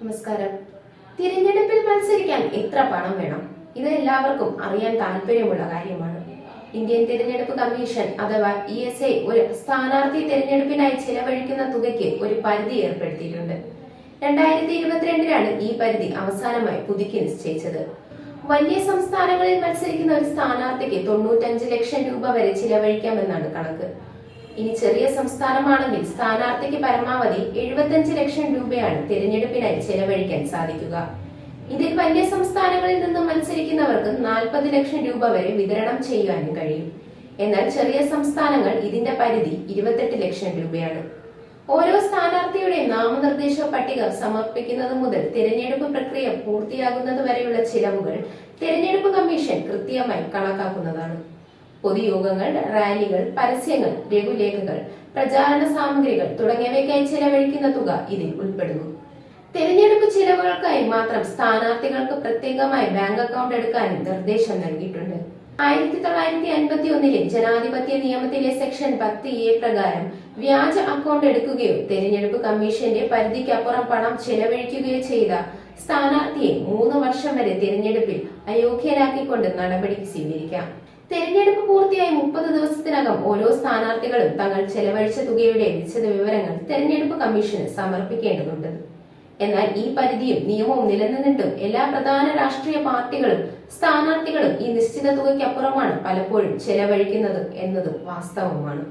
നമസ്കാരം. തിരഞ്ഞെടുപ്പിൽ മത്സരിക്കാൻ എത്ര പണം വേണം? ഇത് എല്ലാവർക്കും അറിയാൻ താല്പര്യമുള്ള കാര്യമാണ്. ഇന്ത്യൻ തിരഞ്ഞെടുപ്പ് കമ്മീഷൻ അഥവാ ഇ എസ് ഐ ഒരു സ്ഥാനാർത്ഥി തിരഞ്ഞെടുപ്പിനായി ചെലവഴിക്കുന്ന തുകയ്ക്ക് ഒരു പരിധി ഏർപ്പെടുത്തിയിട്ടുണ്ട്. രണ്ടായിരത്തി ഇരുപത്തിരണ്ടിലാണ് ഈ പരിധി അവസാനമായി പുതുക്കി നിശ്ചയിച്ചത്. വലിയ സംസ്ഥാനങ്ങളിൽ മത്സരിക്കുന്ന ഒരു സ്ഥാനാർത്ഥിക്ക് തൊണ്ണൂറ്റഞ്ച് ലക്ഷം രൂപ വരെ ചിലവഴിക്കാമെന്നാണ് കണക്ക്. ഇനി ചെറിയ സംസ്ഥാനമാണെങ്കിൽ സ്ഥാനാർത്ഥിക്ക് പരമാവധി എഴുപത്തഞ്ച് ലക്ഷം രൂപയാണ് തിരഞ്ഞെടുപ്പിനായി ചെലവഴിക്കാൻ സാധിക്കുക. ഇതിൽ വലിയ സംസ്ഥാനങ്ങളിൽ നിന്നും മത്സരിക്കുന്നവർക്ക് നാൽപ്പത് ലക്ഷം രൂപ വരെ വിതരണം ചെയ്യാനും കഴിയും. എന്നാൽ ചെറിയ സംസ്ഥാനങ്ങൾ ഇതിന്റെ പരിധി ഇരുപത്തെട്ട് ലക്ഷം രൂപയാണ്. ഓരോ സ്ഥാനാർത്ഥിയുടെ നാമനിർദ്ദേശ പട്ടിക സമർപ്പിക്കുന്നത് മുതൽ തിരഞ്ഞെടുപ്പ് പ്രക്രിയ പൂർത്തിയാകുന്നത് വരെയുള്ള ചിലവുകൾ തിരഞ്ഞെടുപ്പ് കമ്മീഷൻ കൃത്യമായി കണക്കാക്കുന്നതാണ്. പൊതുയോഗങ്ങൾ റാലികൾ പരസ്യങ്ങൾ ലഘുലേഖകൾ പ്രചാരണ സാമഗ്രികൾ തുടങ്ങിയവയ്ക്കായി ചെലവഴിക്കുന്ന തുക ഇതിൽ ഉൾപ്പെടുന്നു. തെരഞ്ഞെടുപ്പ് ചിലവുകൾക്കായി മാത്രം സ്ഥാനാർത്ഥികൾക്ക് പ്രത്യേകമായി ബാങ്ക് അക്കൗണ്ട് എടുക്കാനും നിർദ്ദേശം നൽകിയിട്ടുണ്ട്. ആയിരത്തി തൊള്ളായിരത്തി അൻപത്തി ഒന്നിലെ ജനാധിപത്യ നിയമത്തിലെ സെക്ഷൻ പത്ത് എ പ്രകാരം വ്യാജ അക്കൗണ്ട് എടുക്കുകയോ തെരഞ്ഞെടുപ്പ് കമ്മീഷന്റെ പരിധിക്കപ്പുറം പണം ചെലവഴിക്കുകയോ ചെയ്ത സ്ഥാനാർത്ഥിയെ മൂന്ന് വർഷം വരെ തിരഞ്ഞെടുപ്പിൽ അയോഗ്യരാക്കിക്കൊണ്ട് നടപടി സ്വീകരിക്കാം. തെരഞ്ഞെടുപ്പ് പൂർത്തിയായി മുപ്പത് ദിവസത്തിനകം ഓരോ സ്ഥാനാർത്ഥികളും തങ്ങൾ ചെലവഴിച്ച തുകയുടെ വിശദ വിവരങ്ങൾ തെരഞ്ഞെടുപ്പ് കമ്മീഷന് സമർപ്പിക്കേണ്ടതുണ്ട്. എന്നാൽ ഈ പരിധിയും നിയമവും നിലനിന്നിട്ടും എല്ലാ പ്രധാന രാഷ്ട്രീയ പാർട്ടികളും സ്ഥാനാർത്ഥികളും ഈ നിശ്ചിത തുകയ്ക്കപ്പുറമാണ് പലപ്പോഴും ചെലവഴിക്കുന്നത് എന്നതും വാസ്തവമാണ്.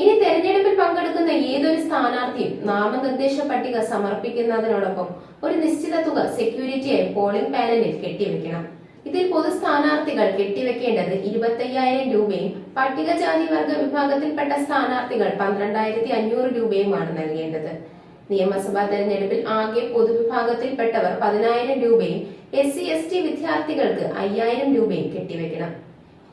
ഇനി തെരഞ്ഞെടുപ്പിൽ പങ്കെടുക്കുന്ന ഏതൊരു സ്ഥാനാർത്ഥിയും നാമനിർദ്ദേശ പട്ടിക സമർപ്പിക്കുന്നതിനോടൊപ്പം ഒരു നിശ്ചിത തുക സെക്യൂരിറ്റിയായി പോളിംഗ് പാനലിൽ കെട്ടിവെക്കണം. ഇതിൽ പൊതു സ്ഥാനാർത്ഥികൾ കെട്ടിവെക്കേണ്ടത് ഇരുപത്തയ്യായിരം രൂപയും പട്ടികജാതി വർഗ വിഭാഗത്തിൽപ്പെട്ട സ്ഥാനാർത്ഥികൾ പന്ത്രണ്ടായിരത്തി അഞ്ഞൂറ് രൂപയുമാണ് നൽകേണ്ടത്. നിയമസഭാ തെരഞ്ഞെടുപ്പിൽ ആകെ പൊതുവിഭാഗത്തിൽപ്പെട്ടവർ പതിനായിരം രൂപയും എസ് സി എസ് ടി വിദ്യാർത്ഥികൾക്ക് അയ്യായിരം രൂപയും കെട്ടിവെക്കണം.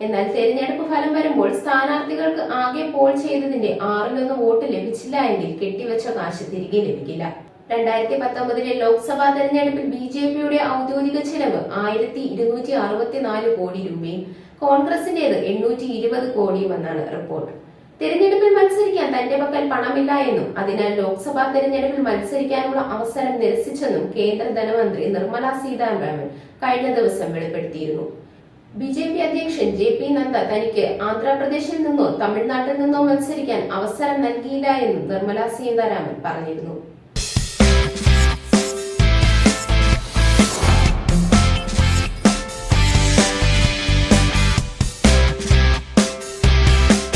എന്നാൽ തെരഞ്ഞെടുപ്പ് ഫലം വരുമ്പോൾ സ്ഥാനാർത്ഥികൾക്ക് ആകെ പോൾ ചെയ്തതിന്റെ ആറിലൊന്ന് വോട്ട് ലഭിച്ചില്ല എങ്കിൽ കെട്ടിവെച്ച കാശ് തിരികെ ലഭിക്കില്ല. രണ്ടായിരത്തി പത്തൊമ്പതിലെ ലോക്സഭാ തെരഞ്ഞെടുപ്പിൽ ബി ജെ പിയുടെ ഔദ്യോഗിക ചെലവ് ആയിരത്തി ഇരുന്നൂറ്റി അറുപത്തിനാല് കോടി രൂപയും കോൺഗ്രസിന്റേത് എണ്ണൂറ്റി ഇരുപത് കോടിയുമെന്നാണ് റിപ്പോർട്ട്. തിരഞ്ഞെടുപ്പിൽ മത്സരിക്കാൻ തന്റെ പക്കൽ പണമില്ല എന്നും അതിനാൽ ലോക്സഭാ തെരഞ്ഞെടുപ്പിൽ മത്സരിക്കാനുള്ള അവസരം നിരസിച്ചെന്നും കേന്ദ്ര ധനമന്ത്രി നിർമ്മല സീതാരാമൻ കഴിഞ്ഞ ദിവസം വെളിപ്പെടുത്തിയിരുന്നു. ബി ജെ പി അധ്യക്ഷൻ ജെ പി നദ്ദ തനിക്ക് ആന്ധ്രാപ്രദേശിൽ നിന്നോ തമിഴ്നാട്ടിൽ നിന്നോ മത്സരിക്കാൻ അവസരം നൽകിയില്ല എന്നും നിർമ്മല സീതാരാമൻ പറഞ്ഞിരുന്നു.